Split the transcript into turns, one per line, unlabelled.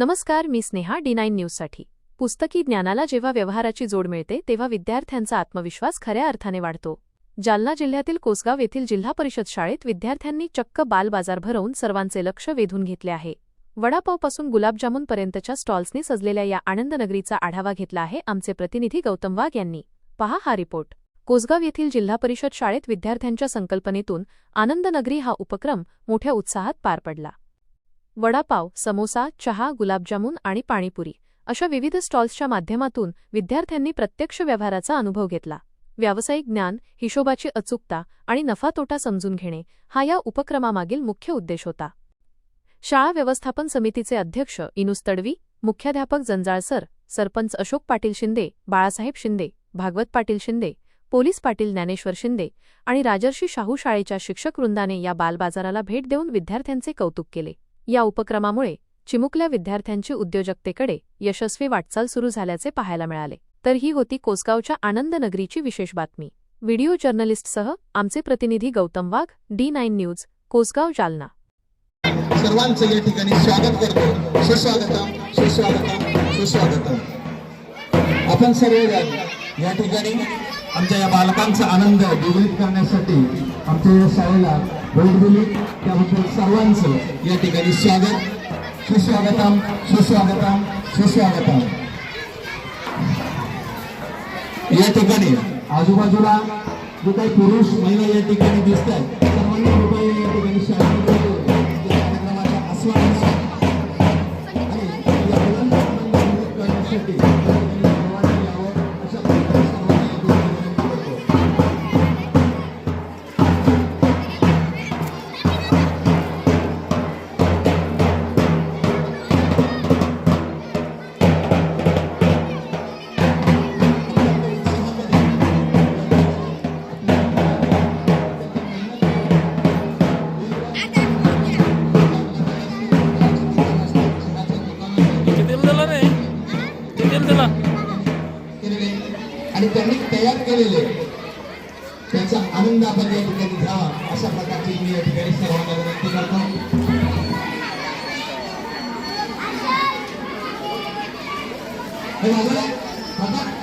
नमस्कार मी Sneha D nine न्यूजसाठी. पुस्तकी ज्ञानाला जेव्हा व्यवहाराची जोड मिळते तेव्हा विद्यार्थ्यांचा आत्मविश्वास खऱ्या अर्थाने वाढतो. जालना जिल्ह्यातील कोसगाव येथील जिल्हा परिषद शाळेत विद्यार्थ्यांनी चक्क बाल बाजार भरवून सर्वांचे लक्ष वेधून घेतले आहे. वडापावपासून गुलाबजामुनपर्यंतच्या स्टॉल्सनी सजलेल्या या आनंदनगरीचा आढावा घेतला आहे आमचे प्रतिनिधी गौतम वाघ यांनी. पहा हा रिपोर्ट. कोसगाव येथील जिल्हा परिषद शाळेत विद्यार्थ्यांच्या संकल्पनेतून आनंदनगरी हा उपक्रम मोठ्या उत्साहात पार पडला. वडापाव समोसा चहा गुलाबजामुन आणि पाणीपुरी अशा विविध स्टॉल्सच्या माध्यमातून विद्यार्थ्यांनी प्रत्यक्ष व्यवहाराचा अनुभव घेतला. व्यावसायिक ज्ञान हिशोबाची अचूकता आणि नफा तोटा समजून घेणे हा या उपक्रमामागील मुख्य उद्देश होता. शाळा व्यवस्थापन समितीचे अध्यक्ष इनुस तडवी मुख्याध्यापक जंजाळ सर सरपंच अशोक पाटील शिंदे बाळासाहेब शिंदे भागवत पाटील शिंदे पोलीस पाटील ज्ञानेश्वर शिंदे आणि राजर्षी शाहू शाळेच्या शिक्षक वृंदाने या बालबाजाराला भेट देऊन विद्यार्थ्यांचे कौतुक केले. या उपक्रमामुळे चिमुकल्या विद्यार्थ्यांची उद्योजकतेकडे यशस्वी वाटचाल सुरू झाल्याचे पाहायला मिळाले. तर ही होती कोसगावच्या आनंदनगरीची विशेष बातमी. व्हिडिओ जर्नलिस्टसह आमचे प्रतिनिधी Gautam Wagh D nine news Kosgaon Jalna.
सर्वांचं या ठिकाणी स्वागत करतो. सुस्वागतम सुस्वागतम सुस्वागतम. आपण सर्वजण या ठिकाणी आमच्या या बालकांचा आनंद द्विगुणित करण्यासाठी आमच्या या शाळेला भेट दिली त्याबद्दल सर्वांचं या ठिकाणी स्वागत. सुस्वागतम सुस्वागतम सुस्वागतम. या ठिकाणी आजूबाजूला जे काही पुरुष महिला या ठिकाणी दिसत आहेत सर्वांना कृपया या ठिकाणी स्वागत आणि त्यांनी तयार केलेले. त्याचा आनंद आपण या ठिकाणी घ्यावा. अशा प्रकारची मी या ठिकाणी सर्वांना विनंती करतो. हे बाजूला,